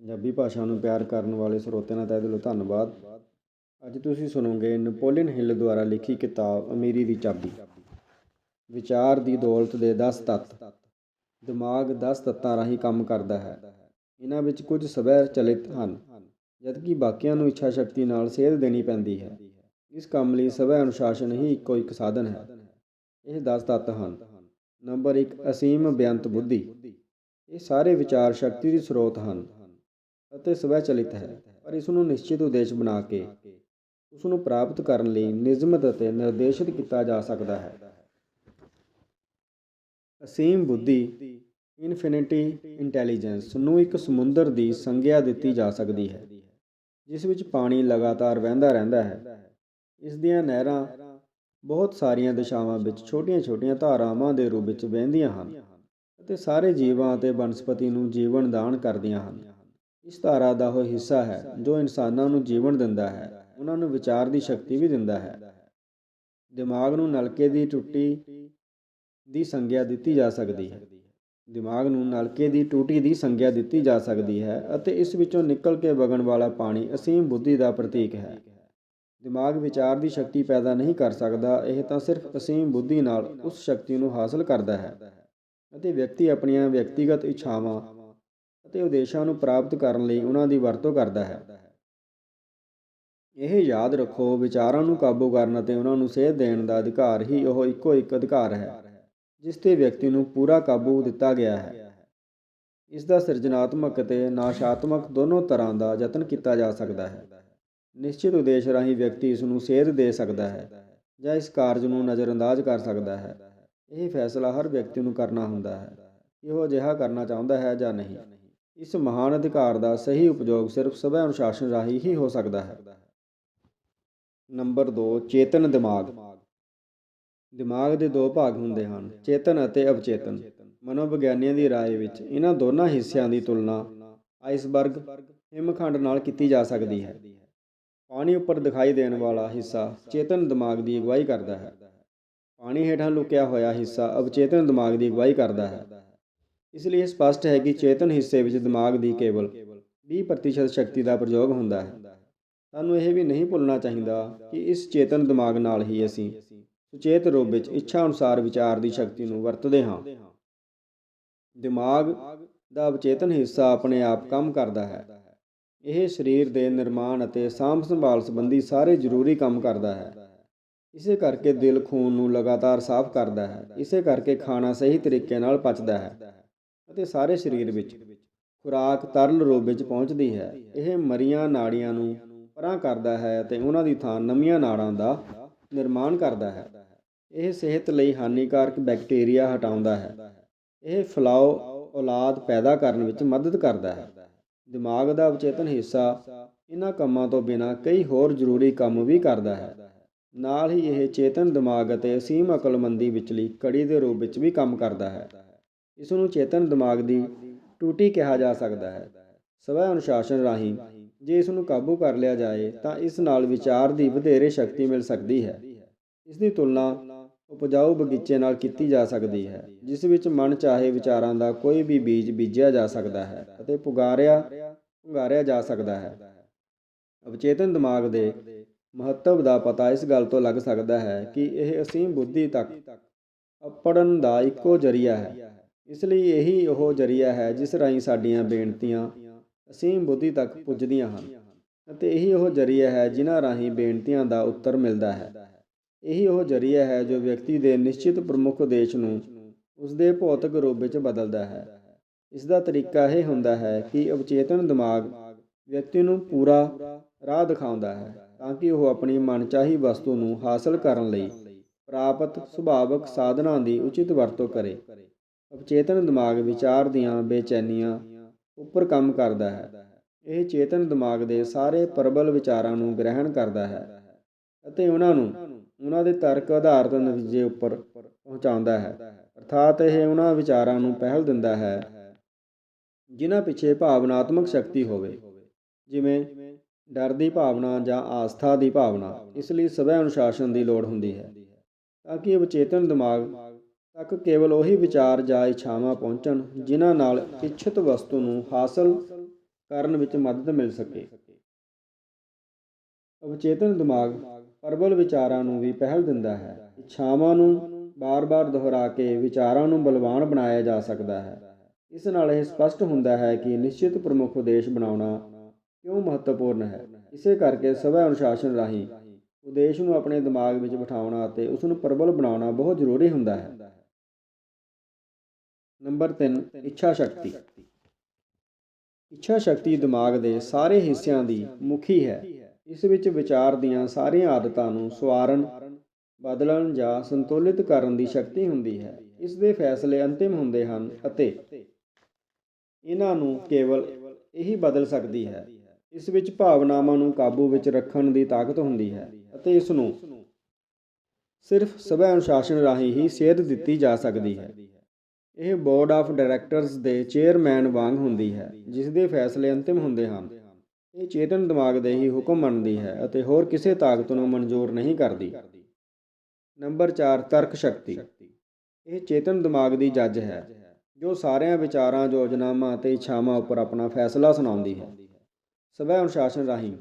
ਪੰਜਾਬੀ ਭਾਸ਼ਾ ਨੂੰ ਪਿਆਰ ਕਰਨ ਵਾਲੇ ਸਰੋਤਿਆਂ ਦਾ ਤਹਿ ਦਿਲੋਂ ਧੰਨਵਾਦ। ਅੱਜ ਤੁਸੀਂ ਸੁਣੋਗੇ ਨੈਪੋਲੀਅਨ ਹਿੱਲ ਦੁਆਰਾ ਲਿਖੀ ਕਿਤਾਬ ਅਮੀਰੀ ਦੀ ਚਾਬੀ। ਵਿਚਾਰ ਦੀ ਦੌਲਤ ਦੇ 10 ਤੱਤ। ਦਿਮਾਗ 10 ਤੱਤਾਂ ਰਾਹੀਂ ਕੰਮ ਕਰਦਾ ਹੈ। ਇਹਨਾਂ ਵਿੱਚ ਕੁਝ ਸਵੈ ਚਲਿਤ ਹਨ, ਜਦਕਿ ਬਾਕੀਆਂ ਨੂੰ ਇੱਛਾ ਸ਼ਕਤੀ ਨਾਲ ਸੇਧ ਦੇਣੀ ਪੈਂਦੀ ਹੈ। ਇਸ ਕੰਮ ਲਈ ਸਵੈ ਅਨੁਸ਼ਾਸਨ ਹੀ ਇੱਕੋ ਇੱਕ ਸਾਧਨ ਹੈ। ਇਹ 10 ਤੱਤ ਹਨ। ਨੰਬਰ 1 ਅਸੀਮ ਬੇਅੰਤ ਬੁੱਧੀ। ਇਹ ਸਾਰੇ ਵਿਚਾਰ ਸ਼ਕਤੀ ਦੇ ਸਰੋਤ ਹਨ। ਅਤੇ ਸਵੈਚਲਿਤ ਹੈ। ਪਰ ਇਸ ਨੂੰ ਨਿਸ਼ਚਿਤ ਉਦੇਸ਼ ਬਣਾ ਕੇ ਉਸ ਨੂੰ ਪ੍ਰਾਪਤ ਕਰਨ ਲਈ ਨਿਯਮਤ ਅਤੇ ਨਿਰਦੇਸ਼ਿਤ ਕੀਤਾ ਜਾ ਸਕਦਾ ਹੈ। ਅਸੀਮ ਬੁੱਧੀ ਇਨਫਿਨਿਟੀ ਇੰਟੈਲੀਜੈਂਸ ਨੂੰ ਇੱਕ ਸਮੁੰਦਰ ਦੀ ਸੰਗਿਆ ਦਿੱਤੀ ਜਾ ਸਕਦੀ ਹੈ, ਜਿਸ ਵਿੱਚ ਪਾਣੀ ਲਗਾਤਾਰ ਵਹਿੰਦਾ ਰਹਿੰਦਾ ਹੈ। ਇਸ ਦੀਆਂ ਨਹਿਰਾਂ ਬਹੁਤ ਸਾਰੀਆਂ ਦਿਸ਼ਾਵਾਂ ਵਿੱਚ ਛੋਟੀਆਂ-ਛੋਟੀਆਂ ਧਾਰਾਵਾਂ ਦੇ ਰੂਪ ਵਿੱਚ ਵਹਿੰਦੀਆਂ ਹਨ ਅਤੇ ਸਾਰੇ ਜੀਵਾਂ ਅਤੇ ਬਨਸਪਤੀ ਨੂੰ ਜੀਵਨ ਦਾਨ ਕਰਦੀਆਂ ਹਨ। ਇਸ ਧਾਰਾ ਦਾ ਉਹ ਹਿੱਸਾ ਹੈ, ਜੋ ਇਨਸਾਨਾਂ ਨੂੰ ਜੀਵਨ ਦਿੰਦਾ ਹੈ, ਉਹਨਾਂ ਨੂੰ ਵਿਚਾਰ ਦੀ ਸ਼ਕਤੀ ਵੀ ਦਿੰਦਾ ਹੈ। ਦਿਮਾਗ ਨੂੰ ਨਲਕੇ ਦੀ ਟੁੱਟੀ ਦੀ ਸੰਗਿਆ ਦਿੱਤੀ ਜਾ ਸਕਦੀ ਹੈ। ਦਿਮਾਗ ਨੂੰ ਨਲਕੇ ਦੀ ਟੂਟੀ ਦੀ ਸੰਗਿਆ ਦਿੱਤੀ ਜਾ ਸਕਦੀ ਹੈ ਅਤੇ ਇਸ ਵਿੱਚੋਂ ਨਿਕਲ ਕੇ ਵਗਣ ਵਾਲਾ ਪਾਣੀ ਅਸੀਮ ਬੁੱਧੀ ਦਾ ਪ੍ਰਤੀਕ ਹੈ। ਦਿਮਾਗ ਵਿਚਾਰ ਦੀ ਸ਼ਕਤੀ ਪੈਦਾ ਨਹੀਂ ਕਰ ਸਕਦਾ, ਇਹ ਤਾਂ ਸਿਰਫ ਅਸੀਮ ਬੁੱਧੀ ਨਾਲ ਉਸ ਸ਼ਕਤੀ ਨੂੰ ਹਾਸਲ ਕਰਦਾ ਹੈ ਅਤੇ ਵਿਅਕਤੀ ਆਪਣੀਆਂ ਵਿਅਕਤੀਗਤ ਇੱਛਾਵਾਂ ਅਤੇ ਉਦੇਸ਼ਾਂ ਨੂੰ ਪ੍ਰਾਪਤ ਕਰਨ ਲਈ ਉਹਨਾਂ ਦੀ ਵਰਤੋਂ ਕਰਦਾ ਹੈ। ਇਹ ਯਾਦ ਰੱਖੋ, ਵਿਚਾਰਾਂ ਨੂੰ ਕਾਬੂ ਕਰਨ ਅਤੇ ਉਹਨਾਂ ਨੂੰ ਸੇਧ ਦੇਣ ਦਾ ਅਧਿਕਾਰ ਹੀ ਉਹ ਇੱਕੋ ਇੱਕ ਅਧਿਕਾਰ ਹੈ, ਜਿਸ ਤੇ ਵਿਅਕਤੀ ਨੂੰ ਪੂਰਾ ਕਾਬੂ ਦਿੱਤਾ ਗਿਆ ਹੈ। ਇਸ ਦਾ ਸਿਰਜਣਾਤਮਕ ਅਤੇ ਨਾਸ਼ਾਤਮਕ ਦੋਨੋਂ ਤਰ੍ਹਾਂ ਦਾ ਯਤਨ ਕੀਤਾ ਜਾ ਸਕਦਾ ਹੈ। ਨਿਸ਼ਚਿਤ ਉਦੇਸ਼ ਰਾਹੀਂ ਵਿਅਕਤੀ ਇਸ ਨੂੰ ਸੇਧ ਦੇ ਸਕਦਾ ਹੈ, ਜਾਂ ਇਸ ਕਾਰਜ ਨੂੰ ਨਜ਼ਰਅੰਦਾਜ਼ ਕਰ ਸਕਦਾ ਹੈ। ਇਹ ਫੈਸਲਾ ਹਰ ਵਿਅਕਤੀ ਨੂੰ ਕਰਨਾ ਹੁੰਦਾ ਹੈ, ਕਿ ਉਹ ਅਜਿਹਾ ਕਰਨਾ ਚਾਹੁੰਦਾ ਹੈ ਜਾਂ ਨਹੀਂ। ਇਸ ਮਹਾਨ ਅਧਿਕਾਰ ਦਾ ਸਹੀ ਉਪਯੋਗ ਸਿਰਫ ਸਵੈ ਅਨੁਸ਼ਾਸਨ ਰਾਹੀਂ ਹੀ ਹੋ ਸਕਦਾ ਹੈ ਨੰਬਰ 2 ਚੇਤਨ ਦਿਮਾਗ ਦਿਮਾਗ ਦੇ ਦੋ ਭਾਗ ਹੁੰਦੇ ਹਨ ਚੇਤਨ ਅਤੇ ਅਵਚੇਤਨ ਮਨੋਵਿਗਿਆਨੀਆਂ ਦੀ رائے ਵਿੱਚ ਇਹਨਾਂ ਦੋਨਾਂ ਹਿੱਸਿਆਂ ਦੀ ਤੁਲਨਾ ਆਈਸਬਰਗ ਹਿਮਖੰਡ ਨਾਲ ਕੀਤੀ ਜਾ ਸਕਦੀ ਹੈ ਪਾਣੀ ਉੱਪਰ ਦਿਖਾਈ ਦੇਣ ਵਾਲਾ ਹਿੱਸਾ ਚੇਤਨ ਦਿਮਾਗ ਦੀ ਅਗਵਾਈ ਕਰਦਾ ਹੈ ਪਾਣੀ ਹੇਠਾਂ ਲੁਕਿਆ ਹੋਇਆ ਹਿੱਸਾ ਅਵਚੇਤਨ ਦਿਮਾਗ ਦੀ ਅਗਵਾਈ ਕਰਦਾ ਹੈ ਇਸ ਲਈ ਇਹ ਸਪਸ਼ਟ ਹੈ ਕਿ ਚੇਤਨ ਹਿੱਸੇ ਵਿੱਚ ਦਿਮਾਗ ਦੀ ਕੇਵਲ 20% ਸ਼ਕਤੀ ਦਾ ਪ੍ਰਯੋਗ ਹੁੰਦਾ ਹੈ। ਸਾਨੂੰ ਇਹ ਵੀ ਨਹੀਂ ਭੁੱਲਣਾ ਚਾਹੀਦਾ ਕਿ ਇਸ ਚੇਤਨ ਦਿਮਾਗ ਨਾਲ ਹੀ ਅਸੀਂ ਸੁਚੇਤ ਰੂਪ ਵਿੱਚ ਇੱਛਾ ਅਨੁਸਾਰ ਵਿਚਾਰ ਦੀ ਸ਼ਕਤੀ ਨੂੰ ਵਰਤਦੇ ਹਾਂ। ਦਿਮਾਗ ਦਾ ਅਵਚੇਤਨ ਹਿੱਸਾ ਆਪਣੇ ਆਪ ਕੰਮ ਕਰਦਾ ਹੈ। ਇਹ ਸਰੀਰ ਦੇ ਨਿਰਮਾਣ ਅਤੇ ਸਾਂਭ ਸੰਭਾਲ ਸੰਬੰਧੀ ਸਾਰੇ ਜ਼ਰੂਰੀ ਕੰਮ ਕਰਦਾ ਹੈ। ਇਸੇ ਕਰਕੇ ਦਿਲ ਖੂਨ ਨੂੰ ਲਗਾਤਾਰ ਸਾਫ਼ ਕਰਦਾ ਹੈ। ਇਸੇ ਕਰਕੇ ਖਾਣਾ ਸਹੀ ਤਰੀਕੇ ਨਾਲ ਪਚਦਾ ਹੈ। ਅਤੇ ਸਾਰੇ ਸਰੀਰ ਵਿੱਚ ਖੁਰਾਕ ਤਰਲ ਰੂਪ ਵਿੱਚ ਪਹੁੰਚਦੀ ਹੈ। ਇਹ ਮਰੀਆਂ ਨਾੜੀਆਂ ਨੂੰ ਪਰਾਂ ਕਰਦਾ ਹੈ ਅਤੇ ਉਹਨਾਂ ਦੀ ਥਾਂ ਨਵੀਆਂ ਨਾੜਾਂ ਦਾ ਨਿਰਮਾਣ ਕਰਦਾ ਹੈ। ਇਹ ਸਿਹਤ ਲਈ ਹਾਨੀਕਾਰਕ ਬੈਕਟੀਰੀਆ ਹਟਾਉਂਦਾ ਹੈ। ਇਹ ਫਲਾਓ ਔਲਾਦ ਪੈਦਾ ਕਰਨ ਵਿੱਚ ਮਦਦ ਕਰਦਾ ਹੈ। ਦਿਮਾਗ ਦਾ ਅਵਚੇਤਨ ਹਿੱਸਾ ਇਹਨਾਂ ਕੰਮਾਂ ਤੋਂ ਬਿਨਾਂ ਕਈ ਹੋਰ ਜ਼ਰੂਰੀ ਕੰਮ ਵੀ ਕਰਦਾ ਹੈ। ਨਾਲ ਹੀ ਇਹ ਚੇਤਨ ਦਿਮਾਗ ਅਤੇ ਅਸੀਮ ਅਕਲਮੰਦੀ ਵਿਚਲੀ ਕੜੀ ਦੇ ਰੂਪ ਵਿੱਚ ਵੀ ਕੰਮ ਕਰਦਾ ਹੈ। ਇਸ ਨੂੰ ਚੇਤਨ ਦਿਮਾਗ ਦੀ ਟੂਟੀ ਕਿਹਾ ਜਾ ਸਕਦਾ ਹੈ। ਸਵੈ ਅਨੁਸ਼ਾਸਨ ਰਾਹੀਂ ਜੇ ਇਸ ਨੂੰ ਕਾਬੂ ਕਰ ਲਿਆ ਜਾਏ ਤਾਂ ਇਸ ਨਾਲ ਵਿਚਾਰ ਦੀ ਵਧੇਰੇ ਸ਼ਕਤੀ ਮਿਲ ਸਕਦੀ ਹੈ। ਇਸ ਦੀ ਤੁਲਨਾ ਉਪਜਾਊ ਬਗੀਚੇ ਨਾਲ ਕੀਤੀ ਜਾ ਸਕਦੀ ਹੈ, ਜਿਸ ਵਿੱਚ ਮਨ ਚਾਹੇ ਵਿਚਾਰਾਂ ਦਾ ਕੋਈ ਵੀ ਬੀਜ ਬੀਜਿਆ ਜਾ ਸਕਦਾ ਹੈ ਅਤੇ ਪੁਗਾਰਿਆ ਪੁਗਾਰਿਆ ਜਾ ਸਕਦਾ ਹੈ। ਅਵਚੇਤਨ ਦਿਮਾਗ ਦੇ ਮਹੱਤਵ ਦਾ ਪਤਾ ਇਸ ਗੱਲ ਤੋਂ ਲੱਗ ਸਕਦਾ ਹੈ ਕਿ ਇਹ ਅਸੀਮ ਬੁੱਧੀ ਤੱਕ ਅਪੜਨ ਦਾ ਇੱਕੋ ਜਰੀਆ ਹੈ। ਇਸ ਲਈ ਇਹੀ ਉਹ ਜਰੀਆ ਹੈ ਜਿਸ ਰਾਹੀਂ ਸਾਡੀਆਂ ਬੇਨਤੀਆਂ ਅਸੀਮ ਬੁੱਧੀ ਤੱਕ ਪੁੱਜਦੀਆਂ ਹਨ ਅਤੇ ਇਹੀ ਉਹ ਜਰੀਆ ਹੈ ਜਿਨ੍ਹਾਂ ਰਾਹੀਂ ਬੇਨਤੀਆਂ ਦਾ ਉੱਤਰ ਮਿਲਦਾ ਹੈ। ਇਹੀ ਉਹ ਜਰੀਆ ਹੈ ਜੋ ਵਿਅਕਤੀ ਦੇ ਨਿਸ਼ਚਿਤ ਪ੍ਰਮੁੱਖ ਉਦੇਸ਼ ਨੂੰ ਉਸ ਦੇ ਭੌਤਿਕ ਰੂਪ ਵਿੱਚ ਬਦਲਦਾ ਹੈ। ਇਸ ਦਾ ਤਰੀਕਾ ਇਹ ਹੁੰਦਾ ਹੈ ਕਿ ਅਵਚੇਤਨ ਦਿਮਾਗ ਵਿਅਕਤੀ ਨੂੰ ਪੂਰਾ ਰਾਹ ਦਿਖਾਉਂਦਾ ਹੈ ਤਾਂ ਕਿ ਉਹ ਆਪਣੀ ਮਨਚਾਹੀ ਵਸਤੂ ਨੂੰ ਹਾਸਲ ਕਰਨ ਲਈ ਪ੍ਰਾਪਤ ਸੁਭਾਵਕ ਸਾਧਨਾਂ ਦੀ ਉਚਿਤ ਵਰਤੋਂ ਕਰੇ। ਅਵਚੇਤਨ ਦਿਮਾਗ ਵਿਚਾਰ ਦੀਆਂ ਬੇਚੈਨੀਆਂ ਉੱਪਰ ਕੰਮ ਕਰਦਾ ਹੈ। ਇਹ ਚੇਤਨ ਦਿਮਾਗ ਦੇ ਸਾਰੇ ਪ੍ਰਬਲ ਵਿਚਾਰਾਂ ਨੂੰ ਗ੍ਰਹਿਣ ਕਰਦਾ ਹੈ ਅਤੇ ਉਹਨਾਂ ਨੂੰ ਉਹਨਾਂ ਦੇ ਤਰਕ ਆਧਾਰਿਤ ਨਤੀਜੇ ਉੱਪਰ ਪਹੁੰਚਾਉਂਦਾ ਹੈ। ਅਰਥਾਤ ਇਹ ਉਹਨਾਂ ਵਿਚਾਰਾਂ ਨੂੰ ਪਹਿਲ ਦਿੰਦਾ ਹੈ ਜਿਨ੍ਹਾਂ ਪਿੱਛੇ ਭਾਵਨਾਤਮਕ ਸ਼ਕਤੀ ਹੋਵੇ, ਜਿਵੇਂ ਡਰ ਦੀ ਭਾਵਨਾ ਜਾਂ ਆਸਥਾ ਦੀ ਭਾਵਨਾ। ਇਸ ਲਈ ਸਵੈ ਅਨੁਸ਼ਾਸਨ ਦੀ ਲੋੜ ਹੁੰਦੀ ਹੈ ਤਾਂ ਕਿ ਅਵਚੇਤਨ ਦਿਮਾਗ ਤੱਕ ਕੇਵਲ ਉਹੀ ਵਿਚਾਰ ਜਾਂ ਇੱਛਾਵਾਂ ਪਹੁੰਚਣ ਜਿਨ੍ਹਾਂ ਨਾਲ ਇੱਛਿਤ ਵਸਤੂ ਨੂੰ ਹਾਸਲ ਕਰਨ ਵਿੱਚ ਮਦਦ ਮਿਲ ਸਕੇ। ਅਵਚੇਤਨ ਦਿਮਾਗ ਪ੍ਰਬਲ ਵਿਚਾਰਾਂ ਨੂੰ ਵੀ ਪਹਿਲ ਦਿੰਦਾ ਹੈ। ਇੱਛਾਵਾਂ ਨੂੰ ਬਾਰ-ਬਾਰ ਦੁਹਰਾ ਕੇ ਵਿਚਾਰਾਂ ਨੂੰ ਬਲਵਾਨ ਬਣਾਇਆ ਜਾ ਸਕਦਾ ਹੈ। ਇਸ ਨਾਲ ਇਹ ਸਪਸ਼ਟ ਹੁੰਦਾ ਹੈ ਕਿ ਨਿਸ਼ਚਿਤ ਪ੍ਰਮੁੱਖ ਉਦੇਸ਼ ਬਣਾਉਣਾ ਕਿਉਂ ਮਹੱਤਵਪੂਰਨ ਹੈ। ਇਸੇ ਕਰਕੇ ਸਵੈ ਅਨੁਸ਼ਾਸਨ ਰਾਹੀਂ ਉਦੇਸ਼ ਨੂੰ ਆਪਣੇ ਦਿਮਾਗ ਵਿੱਚ ਬਿਠਾਉਣਾ ਅਤੇ ਉਸ ਨੂੰ ਪ੍ਰਬਲ ਬਣਾਉਣਾ ਬਹੁਤ ਜ਼ਰੂਰੀ ਹੁੰਦਾ ਹੈ। ਨੰਬਰ 3 ਇੱਛਾ ਸ਼ਕਤੀ। ਇੱਛਾ ਸ਼ਕਤੀ ਦਿਮਾਗ ਦੇ ਸਾਰੇ ਹਿੱਸਿਆਂ ਦੀ ਮੁਖੀ ਹੈ। ਇਸ ਵਿੱਚ ਵਿਚਾਰ ਦੀਆਂ ਸਾਰੀਆਂ ਆਦਤਾਂ ਨੂੰ ਸਵਾਰਨ, ਬਦਲਣ ਜਾਂ ਸੰਤੁਲਿਤ ਕਰਨ ਦੀ ਸ਼ਕਤੀ ਹੁੰਦੀ ਹੈ। ਇਸ ਦੇ ਫੈਸਲੇ ਅੰਤਿਮ ਹੁੰਦੇ ਹਨ ਅਤੇ ਇਹਨਾਂ ਨੂੰ ਕੇਵਲ ਇਹੀ ਬਦਲ ਸਕਦੀ ਹੈ। ਇਸ ਵਿੱਚ ਭਾਵਨਾਵਾਂ ਨੂੰ ਕਾਬੂ ਵਿੱਚ ਰੱਖਣ ਦੀ ਤਾਕਤ ਹੁੰਦੀ ਹੈ ਅਤੇ ਇਸ ਨੂੰ ਸਿਰਫ ਸਵੈ ਅਨੁਸ਼ਾਸਨ ਰਾਹੀਂ ਹੀ ਸੇਧ ਦਿੱਤੀ ਜਾ ਸਕਦੀ ਹੈ। ਇਹ ਬੋਰਡ ਆਫ ਡਾਇਰੈਕਟਰਸ ਦੇ ਚੇਅਰਮੈਨ ਵਾਂਗ ਹੁੰਦੀ ਹੈ ਜਿਸ ਦੇ ਫੈਸਲੇ ਅੰਤਿਮ ਹੁੰਦੇ ਹਨ। ਇਹ ਚੇਤਨ ਦਿਮਾਗ ਦੇ ਹੀ ਹੁਕਮ ਮੰਨਦੀ ਹੈ ਅਤੇ ਹੋਰ ਕਿਸੇ ਤਾਕਤ ਨੂੰ ਮਨਜ਼ੂਰ ਨਹੀਂ ਕਰਦੀ। ਨੰਬਰ 4 ਤਰਕ ਸ਼ਕਤੀ। ਇਹ ਚੇਤਨ ਦਿਮਾਗ ਦੀ ਜੱਜ ਹੈ, ਜੋ ਸਾਰਿਆਂ ਵਿਚਾਰਾਂ, ਯੋਜਨਾਵਾਂ ਅਤੇ ਇੱਛਾਵਾਂ ਉੱਪਰ ਆਪਣਾ ਫੈਸਲਾ ਸੁਣਾਉਂਦੀ ਹੈ। ਸਵੈ ਅਨੁਸ਼ਾਸਨ ਰਾਹੀਂ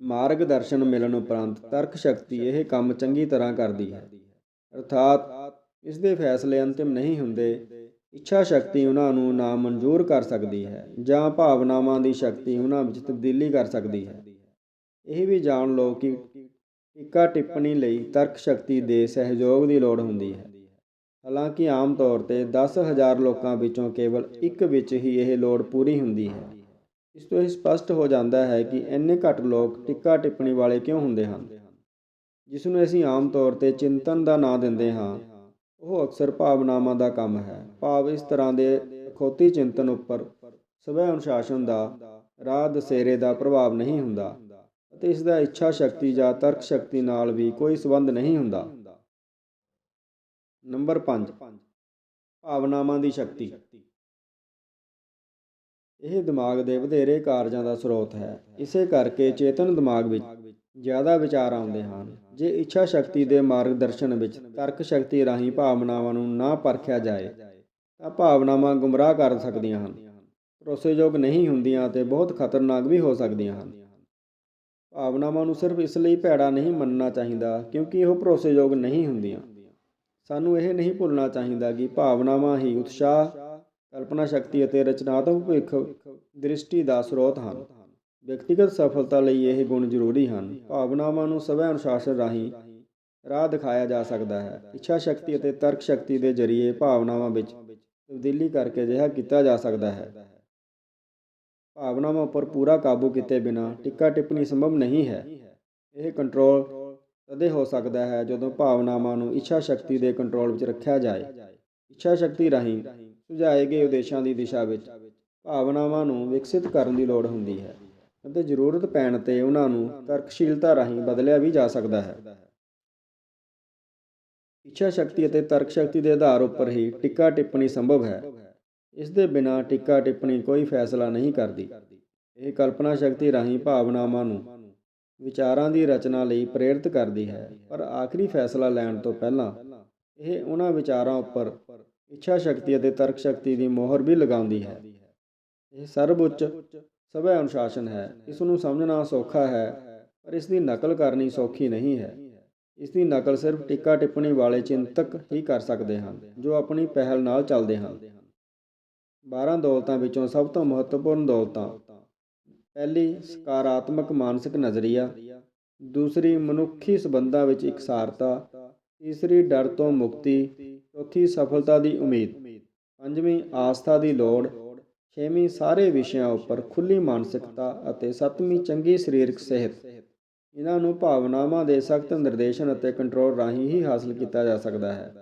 ਮਾਰਗਦਰਸ਼ਨ ਮਿਲਣ ਉਪਰੰਤ ਤਰਕ ਸ਼ਕਤੀ ਇਹ ਕੰਮ ਚੰਗੀ ਤਰ੍ਹਾਂ ਕਰਦੀ ਹੈ। ਅਰਥਾਤ ਇਸ ਦੇ ਫੈਸਲੇ ਅੰਤਿਮ ਨਹੀਂ ਹੁੰਦੇ। ਇੱਛਾ ਸ਼ਕਤੀ ਉਹਨਾਂ ਨੂੰ ਨਾ ਮਨਜ਼ੂਰ ਕਰ ਸਕਦੀ ਹੈ, ਜਾਂ ਭਾਵਨਾਵਾਂ ਦੀ ਸ਼ਕਤੀ ਉਹਨਾਂ ਵਿੱਚ ਤਬਦੀਲੀ ਕਰ ਸਕਦੀ ਹੈ। ਇਹ ਵੀ ਜਾਣ ਲਓ ਕਿ ਟੀਕਾ ਟਿੱਪਣੀ ਲਈ ਤਰਕ ਸ਼ਕਤੀ ਦੇ ਸਹਿਯੋਗ ਦੀ ਲੋੜ ਹੁੰਦੀ ਹੈ। ਹਾਲਾਂਕਿ ਆਮ ਤੌਰ ਤੇ 10000 ਲੋਕਾਂ ਵਿੱਚੋਂ ਕੇਵਲ ਇੱਕ ਵਿੱਚ ਹੀ ਇਹ ਲੋੜ ਪੂਰੀ ਹੁੰਦੀ ਹੈ। ਇਸ ਤੋਂ ਇਹ ਸਪਸ਼ਟ ਹੋ ਜਾਂਦਾ ਹੈ ਕਿ ਇੰਨੇ ਘੱਟ ਲੋਕ ਟਿੱਕਾ ਟਿੱਪਣੀ ਵਾਲੇ ਕਿਉਂ ਹੁੰਦੇ ਹਨ? ਜਿਸ ਨੂੰ ਅਸੀਂ ਆਮ ਤੌਰ ਤੇ ਚਿੰਤਨ ਦਾ ਨਾਂ ਦਿੰਦੇ ਹਾਂ ਉਹ ਅਕਸਰ ਭਾਵਨਾਵਾਂ ਦਾ ਕੰਮ ਹੈ। ਭਾਵ ਇਸ ਤਰ੍ਹਾਂ ਦੇ ਅਖੌਤੀ ਚਿੰਤਨ ਉੱਪਰ ਸਵੈ ਅਨੁਸ਼ਾਸਨ ਦਾ, ਰਾਹ ਦਸੇਰੇ ਦਾ ਪ੍ਰਭਾਵ ਨਹੀਂ ਹੁੰਦਾ ਅਤੇ ਇਸ ਦਾ ਇੱਛਾ ਸ਼ਕਤੀ ਜਾਂ ਤਰਕ ਸ਼ਕਤੀ ਨਾਲ ਵੀ ਕੋਈ ਸੰਬੰਧ ਨਹੀਂ ਹੁੰਦਾ। ਨੰਬਰ 5 ਭਾਵਨਾਵਾਂ ਦੀ ਸ਼ਕਤੀ। ਇਹ ਦਿਮਾਗ ਦੇ ਵਧੇਰੇ ਕਾਰਜਾਂ ਦਾ ਸਰੋਤ ਹੈ। ਇਸੇ ਕਰਕੇ ਚੇਤਨ ਦਿਮਾਗ ਵਿੱਚ ਜ਼ਿਆਦਾ ਵਿਚਾਰ ਆਉਂਦੇ ਹਨ। ਜੇ ਇੱਛਾ ਸ਼ਕਤੀ ਦੇ ਮਾਰਗਦਰਸ਼ਨ ਵਿੱਚ ਤਰਕ ਸ਼ਕਤੀ ਰਾਹੀਂ ਭਾਵਨਾਵਾਂ ਨੂੰ ਨਾ ਪਰਖਿਆ ਜਾਏ, ਤਾਂ ਭਾਵਨਾਵਾਂ ਗੁੰਮਰਾਹ ਕਰ ਸਕਦੀਆਂ ਹਨ। ਭਰੋਸੇਯੋਗ ਨਹੀਂ ਹੁੰਦੀਆਂ ਅਤੇ ਬਹੁਤ ਖਤਰਨਾਕ ਵੀ ਹੋ ਸਕਦੀਆਂ ਹਨ। ਭਾਵਨਾਵਾਂ ਨੂੰ ਸਿਰਫ ਇਸ ਲਈ ਭੈੜਾ ਨਹੀਂ ਮੰਨਣਾ ਚਾਹੀਦਾ ਕਿਉਂਕਿ ਉਹ ਭਰੋਸੇਯੋਗ ਨਹੀਂ ਹੁੰਦੀਆਂ। ਸਾਨੂੰ ਇਹ ਨਹੀਂ ਭੁੱਲਣਾ ਚਾਹੀਦਾ ਕਿ ਭਾਵਨਾਵਾਂ ਹੀ ਉਤਸ਼ਾਹ, ਕਲਪਨਾ ਸ਼ਕਤੀ ਅਤੇ ਰਚਨਾਤਮਕ ਭਵਿੱਖ ਦ੍ਰਿਸ਼ਟੀ ਦਾ ਸਰੋਤ ਹਨ। ਵਿਅਕਤੀਗਤ ਸਫਲਤਾ ਲਈ ਇਹ ਗੁਣ ਜ਼ਰੂਰੀ ਹਨ। ਭਾਵਨਾਵਾਂ ਨੂੰ ਸਵੈ ਅਨੁਸ਼ਾਸਨ ਰਾਹੀਂ ਰਾਹ ਦਿਖਾਇਆ ਜਾ ਸਕਦਾ ਹੈ। ਇੱਛਾ ਸ਼ਕਤੀ ਅਤੇ ਤਰਕ ਸ਼ਕਤੀ ਦੇ ਜ਼ਰੀਏ ਭਾਵਨਾਵਾਂ ਵਿੱਚ ਤਬਦੀਲੀ ਕਰਕੇ ਅਜਿਹਾ ਕੀਤਾ ਜਾ ਸਕਦਾ ਹੈ। ਭਾਵਨਾਵਾਂ ਉੱਪਰ ਪੂਰਾ ਕਾਬੂ ਕੀਤੇ ਬਿਨਾ ਟਿੱਕਾ ਟਿੱਪਣੀ ਸੰਭਵ ਨਹੀਂ ਹੈ। ਇਹ ਕੰਟਰੋਲ ਤਦੇ ਹੋ ਸਕਦਾ ਹੈ ਜਦੋਂ ਭਾਵਨਾਵਾਂ ਨੂੰ ਇੱਛਾ ਸ਼ਕਤੀ ਦੇ ਕੰਟਰੋਲ ਵਿੱਚ ਰੱਖਿਆ ਜਾਏ। ਇੱਛਾ ਸ਼ਕਤੀ ਰਾਹੀਂ ਸੁਝਾਏ ਗਏ ਉਦੇਸ਼ਾਂ ਦੀ ਦਿਸ਼ਾ ਵਿੱਚ ਭਾਵਨਾਵਾਂ ਨੂੰ ਵਿਕਸਿਤ ਕਰਨ ਦੀ ਲੋੜ ਹੁੰਦੀ ਹੈ। ਅਤੇ ਜ਼ਰੂਰਤ ਪੈਣ ਤੇ ਉਹਨਾਂ ਨੂੰ ਤਰਕਸ਼ੀਲਤਾ ਰਾਹੀਂ ਬਦਲਿਆ ਵੀ ਜਾ ਸਕਦਾ ਹੈ। ਇੱਛਾ ਸ਼ਕਤੀ ਅਤੇ ਤਰਕ ਸ਼ਕਤੀ ਦੇ ਆਧਾਰ ਉੱਪਰ ਹੀ ਟਿੱਕਾ ਟਿੱਪਣੀ ਸੰਭਵ ਹੈ। ਇਸ ਦੇ ਬਿਨਾ ਟਿੱਕਾ ਟਿੱਪਣੀ ਕੋਈ ਫੈਸਲਾ ਨਹੀਂ ਕਰਦੀ। ਇਹ ਕਲਪਨਾ ਸ਼ਕਤੀ ਰਾਹੀਂ ਭਾਵਨਾਵਾਂ ਨੂੰ, ਵਿਚਾਰਾਂ ਦੀ ਰਚਨਾ ਲਈ ਪ੍ਰੇਰਿਤ ਕਰਦੀ ਹੈ। ਪਰ ਆਖਰੀ ਫੈਸਲਾ ਲੈਣ ਤੋਂ ਪਹਿਲਾਂ ਇਹ ਉਹਨਾਂ ਵਿਚਾਰਾਂ ਉੱਪਰ ਇੱਛਾ ਸ਼ਕਤੀ ਅਤੇ ਤਰਕ ਸ਼ਕਤੀ ਦੀ ਮੋਹਰ ਵੀ ਲਗਾਉਂਦੀ ਹੈ। ਇਹ ਸਰਵਉੱਚ ਸਵੈ ਅਨੁਸ਼ਾਸਨ ਹੈ। ਇਸ ਨੂੰ ਸਮਝਣਾ ਸੌਖਾ ਹੈ, ਪਰ ਇਸ ਦੀ ਨਕਲ ਕਰਨੀ ਸੌਖੀ ਨਹੀਂ ਹੈ। ਇਸ ਦੀ ਨਕਲ ਸਿਰਫ ਟਿੱਕਾ ਟਿੱਪਣੀ ਵਾਲੇ ਚਿੰਤਕ ਹੀ ਕਰ ਸਕਦੇ ਹਨ, ਜੋ ਆਪਣੀ ਪਹਿਲ ਨਾਲ ਚੱਲਦੇ ਹਨ। 12 ਦੌਲਤਾਂ ਵਿੱਚੋਂ ਸਭ ਤੋਂ ਮਹੱਤਵਪੂਰਨ ਦੌਲਤਾਂ। ਪਹਿਲੀ, ਸਕਾਰਾਤਮਕ ਮਾਨਸਿਕ ਨਜ਼ਰੀਆ। ਦੂਸਰੀ, ਮਨੁੱਖੀ ਸਬੰਧਾਂ ਵਿੱਚ ਇਕਸਾਰਤਾ। ਤੀਸਰੀ, ਡਰ ਤੋਂ ਮੁਕਤੀ। ਚੌਥੀ, ਸਫਲਤਾ ਦੀ ਉਮੀਦ। ਪੰਜਵੀਂ, ਆਸਥਾ ਦੀ ਲੋੜ। ਛੇਵੀਂ ਸਾਰੇ ਵਿਸ਼ਿਆਂ ਉੱਪਰ ਖੁੱਲੀ ਮਾਨਸਿਕਤਾ ਅਤੇ ਸੱਤਵੀਂ ਚੰਗੀ ਸਰੀਰਕ ਸਿਹਤ। ਇਹਨਾਂ ਨੂੰ ਭਾਵਨਾਵਾਂ ਦੇ ਸਖਤ ਨਿਰਦੇਸ਼ਨ ਅਤੇ ਕੰਟਰੋਲ ਰਾਹੀਂ ਹੀ ਹਾਸਲ ਕੀਤਾ ਜਾ ਸਕਦਾ ਹੈ।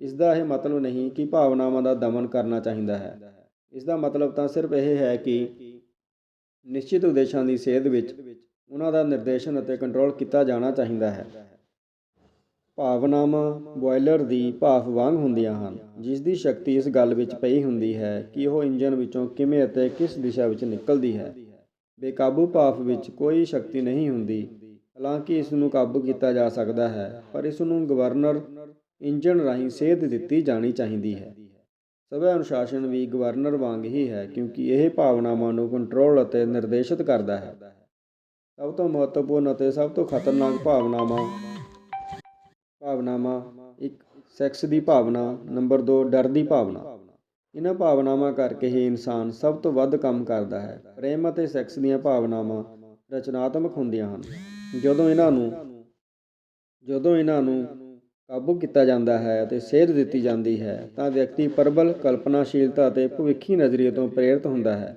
ਇਸ ਦਾ ਇਹ ਮਤਲਬ ਨਹੀਂ ਕਿ ਭਾਵਨਾਵਾਂ ਦਾ ਦਮਨ ਕਰਨਾ ਚਾਹੀਦਾ ਹੈ। ਇਸ ਦਾ ਮਤਲਬ ਤਾਂ ਸਿਰਫ ਇਹ ਹੈ ਕਿ ਨਿਸ਼ਚਿਤ ਉਦੇਸ਼ਾਂ ਦੀ ਸੇਧ ਵਿੱਚ ਉਹਨਾਂ ਦਾ ਨਿਰਦੇਸ਼ਨ ਅਤੇ ਕੰਟਰੋਲ ਕੀਤਾ ਜਾਣਾ ਚਾਹੀਦਾ ਹੈ। ਭਾਵਨਾਵਾਂ ਬੋਇਲਰ ਦੀ ਭਾਫ ਵਾਂਗ ਹੁੰਦੀਆਂ ਹਨ, ਜਿਸ ਦੀ ਸ਼ਕਤੀ ਇਸ ਗੱਲ ਵਿੱਚ ਪਈ ਹੁੰਦੀ ਹੈ ਕਿ ਉਹ ਇੰਜਨ ਵਿੱਚੋਂ ਕਿਵੇਂ ਅਤੇ ਕਿਸ ਦਿਸ਼ਾ ਵਿੱਚ ਨਿਕਲਦੀ ਹੈ। ਬੇਕਾਬੂ ਭਾਫ ਵਿੱਚ ਕੋਈ ਸ਼ਕਤੀ ਨਹੀਂ ਹੁੰਦੀ, ਹਾਲਾਂਕਿ ਇਸ ਨੂੰ ਕਾਬੂ ਕੀਤਾ ਜਾ ਸਕਦਾ ਹੈ, ਪਰ ਇਸ ਨੂੰ ਗਵਰਨਰ ਇੰਜਨ ਰਾਹੀਂ ਸੇਧ ਦਿੱਤੀ ਜਾਣੀ ਚਾਹੀਦੀ ਹੈ। ਸਵੈ ਅਨੁਸ਼ਾਸਨ ਵੀ ਗਵਰਨਰ ਵਾਂਗ ਹੀ ਹੈ, ਕਿਉਂਕਿ ਇਹ ਭਾਵਨਾਵਾਂ ਨੂੰ ਕੰਟਰੋਲ ਅਤੇ ਨਿਰਦੇਸ਼ਿਤ ਕਰਦਾ ਹੈ। ਸਭ ਤੋਂ ਮਹੱਤਵਪੂਰਨ ਅਤੇ ਸਭ ਤੋਂ ਖਤਰਨਾਕ ਭਾਵਨਾਵਾਂ ਭਾਵਨਾਵਾਂ, ਇੱਕ ਸੈਕਸ ਦੀ ਭਾਵਨਾ ਨੰਬਰ 2 ਡਰ ਦੀ ਭਾਵਨਾ। ਇਹਨਾਂ ਭਾਵਨਾਵਾਂ ਕਰਕੇ ਹੀ ਇਨਸਾਨ ਸਭ ਤੋਂ ਵੱਧ ਕੰਮ ਕਰਦਾ ਹੈ। ਪ੍ਰੇਮ ਅਤੇ ਸੈਕਸ ਦੀਆਂ ਭਾਵਨਾਵਾਂ ਰਚਨਾਤਮਕ ਹੁੰਦੀਆਂ ਹਨ। ਜਦੋਂ ਇਹਨਾਂ ਨੂੰ, ਜਦੋਂ ਇਹਨਾਂ ਨੂੰ ਕਾਬੂ ਕੀਤਾ ਜਾਂਦਾ ਹੈ ਅਤੇ ਸੇਧ ਦਿੱਤੀ ਜਾਂਦੀ ਹੈ, ਤਾਂ ਵਿਅਕਤੀ ਪ੍ਰਬਲ, ਕਲਪਨਾਸ਼ੀਲਤਾ ਅਤੇ ਭਵਿੱਖੀ ਨਜ਼ਰੀਏ ਤੋਂ ਪ੍ਰੇਰਿਤ ਹੁੰਦਾ ਹੈ।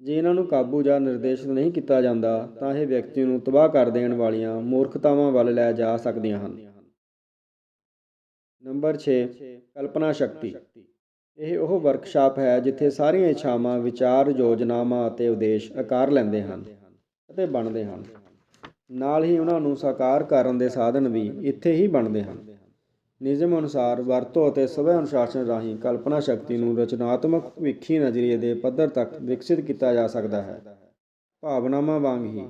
ਜੇ ਇਹਨਾਂ ਨੂੰ ਕਾਬੂ ਜਾਂ ਨਿਰਦੇਸ਼ਿਤ ਨਹੀਂ ਕੀਤਾ ਜਾਂਦਾ, ਤਾਂ ਇਹ ਵਿਅਕਤੀ ਨੂੰ ਤਬਾਹ ਕਰ ਦੇਣ ਵਾਲੀਆਂ ਮੂਰਖਤਾਵਾਂ ਵੱਲ ਲੈ ਜਾ ਸਕਦੀਆਂ ਹਨ। ਨੰਬਰ 6 ਕਲਪਨਾ ਸ਼ਕਤੀ। ਇਹ ਉਹ ਵਰਕਸ਼ਾਪ ਹੈ ਜਿੱਥੇ ਸਾਰੀਆਂ ਇੱਛਾਵਾਂ, ਵਿਚਾਰ, ਯੋਜਨਾਵਾਂ ਅਤੇ ਉਦੇਸ਼ ਆਕਾਰ ਲੈਂਦੇ ਹਨ ਅਤੇ ਬਣਦੇ ਹਨ। ਨਾਲ ਹੀ ਉਹਨਾਂ ਨੂੰ ਸਾਕਾਰ ਕਰਨ ਦੇ ਸਾਧਨ ਵੀ ਇੱਥੇ ਹੀ ਬਣਦੇ ਹਨ। ਨਿਯਮ ਅਨੁਸਾਰ ਵਰਤੋਂ ਅਤੇ ਸਵੈ ਅਨੁਸ਼ਾਸਨ ਰਾਹੀਂ ਕਲਪਨਾ ਸ਼ਕਤੀ ਨੂੰ ਰਚਨਾਤਮਕ ਭਵਿੱਖੀ ਨਜ਼ਰੀਏ ਦੇ ਪੱਧਰ ਤੱਕ ਵਿਕਸਿਤ ਕੀਤਾ ਜਾ ਸਕਦਾ ਹੈ। ਭਾਵਨਾਵਾਂ ਵਾਂਗ ਹੀ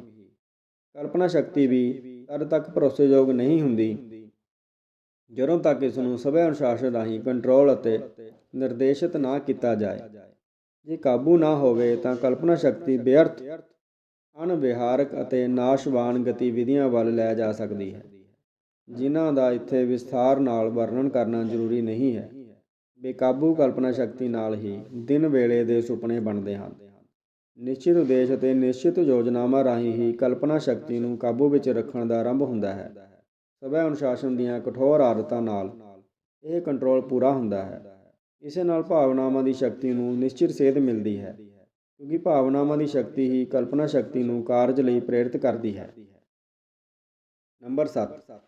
ਕਲਪਨਾ ਸ਼ਕਤੀ ਵੀ ਤਦ ਤੱਕ ਭਰੋਸੇਯੋਗ ਨਹੀਂ ਹੁੰਦੀ ਜਦੋਂ ਤੱਕ ਇਸ ਨੂੰ ਸਵੈ ਅਨੁਸ਼ਾਸਨ ਰਾਹੀਂ ਕੰਟਰੋਲ ਅਤੇ ਨਿਰਦੇਸ਼ਿਤ ਨਾ ਕੀਤਾ ਜਾਏ। ਜੇ ਕਾਬੂ ਨਾ ਹੋਵੇ ਤਾਂ ਕਲਪਨਾ ਸ਼ਕਤੀ ਬੇਅਰਥ ਅਣਵਿਹਾਰਕ ਅਤੇ ਨਾਸ਼ਵਾਨ ਗਤੀਵਿਧੀਆਂ ਵੱਲ ਲੈ ਜਾ ਸਕਦੀ ਹੈ, ਜਿਨ੍ਹਾਂ ਦਾ ਇੱਥੇ ਵਿਸਥਾਰ ਨਾਲ ਵਰਣਨ ਕਰਨਾ ਜ਼ਰੂਰੀ ਨਹੀਂ ਹੈ। ਬੇਕਾਬੂ ਕਲਪਨਾ ਸ਼ਕਤੀ ਨਾਲ ਹੀ ਦਿਨ ਵੇਲੇ ਦੇ ਸੁਪਨੇ ਬਣਦੇ ਹਨ। ਨਿਸ਼ਚਿਤ ਉਦੇਸ਼ ਅਤੇ ਨਿਸ਼ਚਿਤ ਯੋਜਨਾਵਾਂ ਰਾਹੀਂ ਹੀ ਕਲਪਨਾ ਸ਼ਕਤੀ ਨੂੰ ਕਾਬੂ ਵਿੱਚ ਰੱਖਣ ਦਾ ਆਰੰਭ ਹੁੰਦਾ ਹੈ। ਸਵੈ ਅਨੁਸ਼ਾਸਨ ਦੀਆਂ ਕਠੋਰ ਆਦਤਾਂ ਨਾਲ ਇਹ ਕੰਟਰੋਲ ਪੂਰਾ ਹੁੰਦਾ ਹੈ। ਇਸੇ ਨਾਲ ਭਾਵਨਾਵਾਂ ਦੀ ਸ਼ਕਤੀ ਨੂੰ ਨਿਸ਼ਚਿਤ ਸੇਧ ਮਿਲਦੀ ਹੈ, ਕਿਉਂਕਿ ਭਾਵਨਾਵਾਂ ਦੀ ਸ਼ਕਤੀ ਹੀ ਕਲਪਨਾ ਸ਼ਕਤੀ ਨੂੰ ਕਾਰਜ ਲਈ ਪ੍ਰੇਰਿਤ ਕਰਦੀ ਹੈ। ਨੰਬਰ 7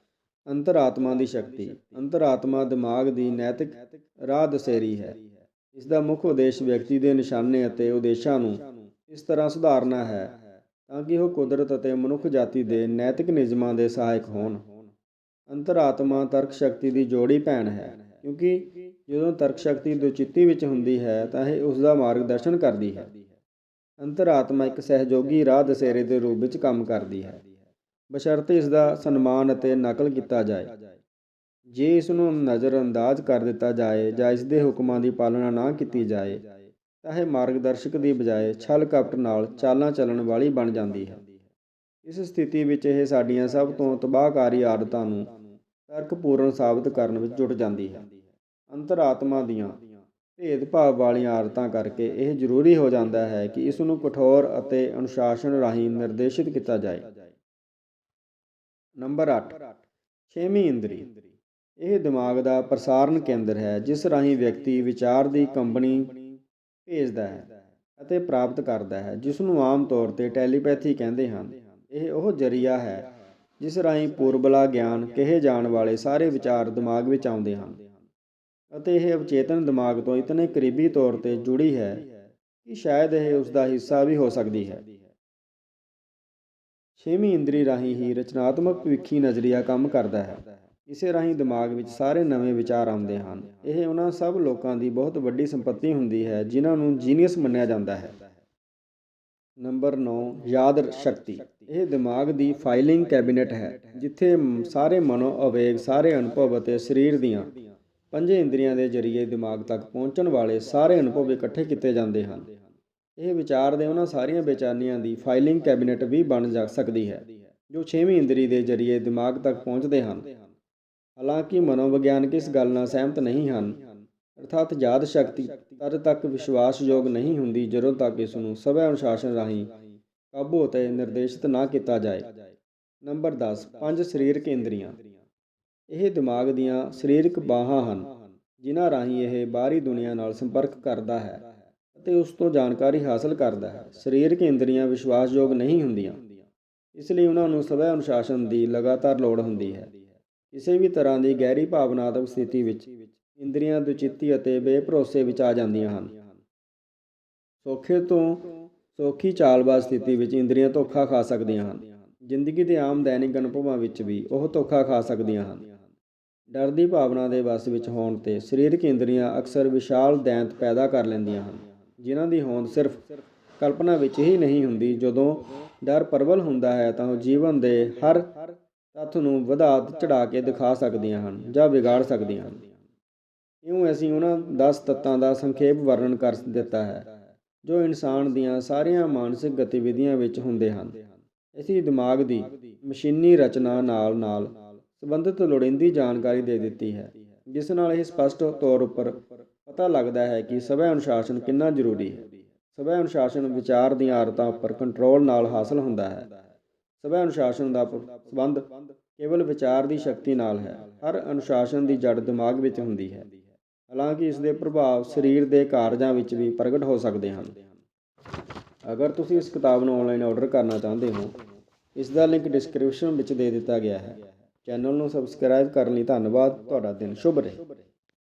ਅੰਤਰਾਤਮਾ ਦੀ ਸ਼ਕਤੀ। ਅੰਤਰਾਤਮਾ ਦਿਮਾਗ ਦੀ ਨੈਤਿਕ ਰਾਹ ਦਸੇਰੀ ਹੈ। ਇਸ ਦਾ ਮੁੱਖ ਉਦੇਸ਼ ਵਿਅਕਤੀ ਦੇ ਨਿਸ਼ਾਨੇ ਅਤੇ ਉਦੇਸ਼ਾਂ ਨੂੰ ਇਸ ਤਰ੍ਹਾਂ ਸੁਧਾਰਨਾ ਹੈ ਤਾਂ ਕਿ ਉਹ ਕੁਦਰਤ ਅਤੇ ਮਨੁੱਖ ਜਾਤੀ ਦੇ ਨੈਤਿਕ ਨਿਯਮਾਂ ਦੇ ਸਹਾਇਕ ਹੋਣ। ਅੰਤਰਾਤਮਾ ਤਰਕ ਸ਼ਕਤੀ ਦੀ ਜੋੜੀ ਭੈਣ ਹੈ। ਕਿਉਂਕਿ ਜਦੋਂ ਤਰਕ ਸ਼ਕਤੀ ਦੁਚਿੱਤੀ ਵਿੱਚ ਹੁੰਦੀ ਹੈ, ਤਾਂ ਇਹ ਉਸ ਦਾ ਮਾਰਗਦਰਸ਼ਨ ਕਰਦੀ ਹੈ। ਅੰਤਰਾਤਮਾ ਇੱਕ ਸਹਿਯੋਗੀ ਰਾਹ ਦਸੇਰੇ ਦੇ ਰੂਪ ਵਿੱਚ ਕੰਮ ਕਰਦੀ ਹੈ। ਬਸ਼ਰਤੇ ਇਸ ਦਾ ਸਨਮਾਨ ਅਤੇ ਨਕਲ ਕੀਤਾ ਜਾਏ। ਜੇ ਇਸ ਨੂੰ ਨਜ਼ਰਅੰਦਾਜ਼ ਕਰ ਦਿੱਤਾ ਜਾਏ ਜਾਂ ਇਸ ਦੇ ਹੁਕਮਾਂ ਦੀ ਪਾਲਣਾ ਨਾ ਕੀਤੀ ਜਾਏ, ਤਾਂ ਇਹ ਮਾਰਗਦਰਸ਼ਕ ਦੀ ਬਜਾਏ ਛਲ ਕਪਟ ਨਾਲ ਚਾਲਾਂ ਚੱਲਣ ਵਾਲੀ ਬਣ ਜਾਂਦੀ ਹੈ। ਇਸ ਸਥਿਤੀ ਵਿੱਚ ਇਹ ਸਾਡੀਆਂ ਸਭ ਤੋਂ ਤਬਾਹਕਾਰੀ ਆਦਤਾਂ ਨੂੰ ਤਰਕਪੂਰਨ ਸਾਬਤ ਕਰਨ ਵਿੱਚ ਜੁਟ ਜਾਂਦੀ ਹੈ। ਅੰਤਰਾਤਮਾ ਦੀਆਂ ਭੇਦਭਾਵ ਵਾਲੀਆਂ ਆਦਤਾਂ ਕਰਕੇ ਇਹ ਜ਼ਰੂਰੀ ਹੋ ਜਾਂਦਾ ਹੈ ਕਿ ਇਸ ਨੂੰ ਕਠੋਰ ਅਤੇ ਅਨੁਸ਼ਾਸਨ ਰਾਹੀਂ ਨਿਰਦੇਸ਼ਿਤ ਕੀਤਾ ਜਾਏ। ਨੰਬਰ 8 ਛੇਵੀਂ ਇੰਦਰੀ। ਇਹ ਦਿਮਾਗ ਦਾ ਪ੍ਰਸਾਰਣ ਕੇਂਦਰ ਹੈ, ਜਿਸ ਰਾਹੀਂ ਵਿਅਕਤੀ ਵਿਚਾਰ ਦੀ ਕੰਬਣੀ ਭੇਜਦਾ ਹੈ ਅਤੇ ਪ੍ਰਾਪਤ ਕਰਦਾ ਹੈ ਜਿਸ ਨੂੰ ਆਮ ਤੌਰ ਤੇ ਟੈਲੀਪੈਥੀ ਕਹਿੰਦੇ ਹਨ। ਇਹ ਉਹ ਜਰੀਆ ਹੈ ਜਿਸ ਰਾਹੀਂ ਪੂਰਬਲਾ ਗਿਆਨ ਕਹੇ ਜਾਣ ਵਾਲੇ ਸਾਰੇ ਵਿਚਾਰ ਦਿਮਾਗ ਵਿੱਚ ਆਉਂਦੇ ਹਨ ਅਤੇ ਇਹ ਅਵਚੇਤਨ ਦਿਮਾਗ ਤੋਂ ਇਤਨੇ ਕਰੀਬੀ ਤੌਰ ਤੇ ਜੁੜੀ ਹੈ ਕਿ ਸ਼ਾਇਦ ਇਹ ਉਸ ਦਾ ਹਿੱਸਾ ਵੀ ਹੋ ਸਕਦੀ ਹੈ। ਛੇਵੀਂ ਇੰਦਰੀ ਰਾਹੀਂ ਹੀ ਰਚਨਾਤਮਕ ਭਵਿੱਖੀ ਨਜ਼ਰੀਆ ਕੰਮ ਕਰਦਾ ਹੈ। ਇਸੇ ਰਾਹੀਂ ਦਿਮਾਗ ਵਿੱਚ ਸਾਰੇ ਨਵੇਂ ਵਿਚਾਰ ਆਉਂਦੇ ਹਨ। ਇਹ ਉਹਨਾਂ ਸਭ ਲੋਕਾਂ ਦੀ ਬਹੁਤ ਵੱਡੀ ਸੰਪਤੀ ਹੁੰਦੀ ਹੈ, ਜਿਨ੍ਹਾਂ ਨੂੰ ਜੀਨੀਅਸ ਮੰਨਿਆ ਜਾਂਦਾ ਹੈ। ਨੰਬਰ 9 ਯਾਦ ਸ਼ਕਤੀ। ਇਹ ਦਿਮਾਗ ਦੀ ਫਾਈਲਿੰਗ ਕੈਬਿਨਟ ਹੈ, ਜਿੱਥੇ ਸਾਰੇ ਮਨੋ ਅਵੇਗ, ਸਾਰੇ ਅਨੁਭਵ ਅਤੇ ਸਰੀਰ ਦੀਆਂ ਪੰਜੇ ਇੰਦਰੀਆਂ ਦੇ ਜ਼ਰੀਏ ਦਿਮਾਗ ਤੱਕ ਪਹੁੰਚਣ ਵਾਲੇ ਸਾਰੇ ਅਨੁਭਵ ਇਕੱਠੇ ਕੀਤੇ ਜਾਂਦੇ ਹਨ। ਇਹ ਵਿਚਾਰ ਦੇ ਉਹਨਾਂ ਸਾਰੀਆਂ ਬੇਚੈਨੀਆਂ ਦੀ ਫਾਈਲਿੰਗ ਕੈਬਨਿਟ ਵੀ ਬਣ ਜਾ ਸਕਦੀ ਹੈ, ਜੋ ਛੇਵੀਂ ਇੰਦਰੀ ਦੇ ਜ਼ਰੀਏ ਦਿਮਾਗ ਤੱਕ ਪਹੁੰਚਦੇ ਹਨ। ਹਾਲਾਂਕਿ ਮਨੋਵਿਗਿਆਨਕ ਇਸ ਗੱਲ ਨਾਲ ਸਹਿਮਤ ਨਹੀਂ ਹਨ ਅਰਥਾਤ ਯਾਦ ਸ਼ਕਤੀ, ਤਦ ਤੱਕ ਵਿਸ਼ਵਾਸਯੋਗ ਨਹੀਂ ਹੁੰਦੀ ਜਦੋਂ ਤੱਕ ਇਸ ਨੂੰ ਸਵੈ ਅਨੁਸ਼ਾਸਨ ਰਾਹੀਂ ਕਾਬੂ ਅਤੇ ਨਿਰਦੇਸ਼ਿਤ ਨਾ ਕੀਤਾ ਜਾਏ। ਨੰਬਰ 10 ਪੰਜ ਸਰੀਰਕ ਇੰਦਰੀਆਂ ਇਹ ਦਿਮਾਗ ਦੀਆਂ ਸਰੀਰਕ ਬਾਹਾਂ ਹਨ, ਜਿਨ੍ਹਾਂ ਰਾਹੀਂ ਇਹ ਬਾਹਰੀ ਦੁਨੀਆ ਨਾਲ ਸੰਪਰਕ ਕਰਦਾ ਹੈ ਅਤੇ ਉਸ ਤੋਂ ਜਾਣਕਾਰੀ ਹਾਸਲ ਕਰਦਾ ਹੈ। ਸਰੀਰਕ ਇੰਦਰੀਆਂ ਵਿਸ਼ਵਾਸਯੋਗ ਨਹੀਂ ਹੁੰਦੀਆਂ, ਇਸ ਲਈ ਉਹਨਾਂ ਨੂੰ ਸਵੈ ਅਨੁਸ਼ਾਸਨ ਦੀ ਲਗਾਤਾਰ ਲੋੜ ਹੁੰਦੀ ਹੈ। ਕਿਸੇ ਵੀ ਤਰ੍ਹਾਂ ਦੀ ਗਹਿਰੀ ਭਾਵਨਾਤਮਕ ਸਥਿਤੀ ਵਿੱਚ ਇੰਦਰੀਆਂ ਦੁਚਿੱਤੀ ਅਤੇ ਬੇਭਰੋਸੇ ਵਿੱਚ ਆ ਜਾਂਦੀਆਂ ਹਨ। ਸੌਖੇ ਤੋਂ ਸੌਖੀ ਚਾਲਬਾਜ਼ ਸਥਿਤੀ ਵਿੱਚ ਇੰਦਰੀਆਂ ਧੋਖਾ ਖਾ ਸਕਦੀਆਂ ਹਨ। ਜ਼ਿੰਦਗੀ ਦੇ ਆਮ ਦੈਨਿਕ ਅਨੁਭਵਾਂ ਵਿੱਚ ਵੀ ਉਹ ਧੋਖਾ ਖਾ ਸਕਦੀਆਂ ਹਨ। ਡਰ ਦੀ ਭਾਵਨਾ ਦੇ ਵਸ ਵਿੱਚ ਹੋਣ ਤੇ ਸਰੀਰਕ ਇੰਦਰੀਆਂ ਅਕਸਰ ਵਿਸ਼ਾਲ ਦੈਂਤ ਪੈਦਾ ਕਰ ਲੈਂਦੀਆਂ ਹਨ, ਜਿਨ੍ਹਾਂ ਦੀ ਹੋਂਦ ਸਿਰਫ ਕਲਪਨਾ ਵਿੱਚ ਹੀ ਨਹੀਂ ਹੁੰਦੀ। ਜਦੋਂ ਡਰ ਪ੍ਰਬਲ ਹੁੰਦਾ ਹੈ ਤਾਂ ਉਹ ਜੀਵਨ ਦੇ ਹਰ ਤੱਥ ਨੂੰ ਵਧਾ ਚੜਾ ਕੇ ਦਿਖਾ ਸਕਦੀਆਂ ਹਨ ਜਾਂ ਵਿਗਾੜ ਸਕਦੀਆਂ ਹਨ। ਇਉਂ ਅਸੀਂ ਉਹਨਾਂ 10 ਤੱਤਾਂ ਦਾ ਸੰਖੇਪ ਵਰਣਨ ਕਰ ਦਿੱਤਾ ਹੈ, ਜੋ ਇਨਸਾਨ ਦੀਆਂ ਸਾਰੀਆਂ ਮਾਨਸਿਕ ਗਤੀਵਿਧੀਆਂ ਵਿੱਚ ਹੁੰਦੇ ਹਨ। ਅਸੀਂ ਦਿਮਾਗ ਦੀ ਮਸ਼ੀਨੀ ਰਚਨਾ ਨਾਲ ਨਾਲ ਸੰਬੰਧਿਤ ਲੋੜੀਂਦੀ ਜਾਣਕਾਰੀ ਦੇ ਦਿੱਤੀ ਹੈ, ਜਿਸ ਨਾਲ ਇਹ ਸਪਸ਼ਟ ਤੌਰ ਉੱਪਰ ਪਤਾ ਲੱਗਦਾ ਹੈ ਕਿ ਸਵੈ ਅਨੁਸ਼ਾਸਨ ਕਿੰਨਾ ਜ਼ਰੂਰੀ ਹੈ। ਸਵੈ ਅਨੁਸ਼ਾਸਨ ਵਿਚਾਰ ਦੀਆਂ ਆਦਤਾਂ ਉੱਪਰ ਕੰਟਰੋਲ ਨਾਲ ਹਾਸਲ ਹੁੰਦਾ ਹੈ। ਸਵੈ ਅਨੁਸ਼ਾਸਨ ਦਾ ਸੰਬੰਧ ਕੇਵਲ ਵਿਚਾਰ ਦੀ ਸ਼ਕਤੀ ਨਾਲ ਹੈ, ਹਰ ਅਨੁਸ਼ਾਸਨ ਦੀ ਜੜ ਦਿਮਾਗ ਵਿੱਚ ਹੁੰਦੀ ਹੈ। ਹਾਲਾਂਕਿ ਇਸ ਦੇ ਪ੍ਰਭਾਵ ਸਰੀਰ ਦੇ ਕਾਰਜਾਂ ਵਿੱਚ ਵੀ ਪ੍ਰਗਟ ਹੋ ਸਕਦੇ ਹਨ। ਅਗਰ ਤੁਸੀਂ ਇਸ ਕਿਤਾਬ ਨੂੰ ਆਨਲਾਈਨ ਆਰਡਰ ਕਰਨਾ ਚਾਹੁੰਦੇ ਹੋ ਇਸ ਦਾ ਲਿੰਕ ਡਿਸਕ੍ਰਿਪਸ਼ਨ ਵਿੱਚ ਦੇ ਦਿੱਤਾ ਗਿਆ ਹੈ। ਚੈਨਲ ਨੂੰ ਸਬਸਕ੍ਰਾਈਬ ਕਰਨ ਲਈ ਧੰਨਵਾਦ। ਤੁਹਾਡਾ ਦਿਨ ਸ਼ੁਭ ਰਹੇ।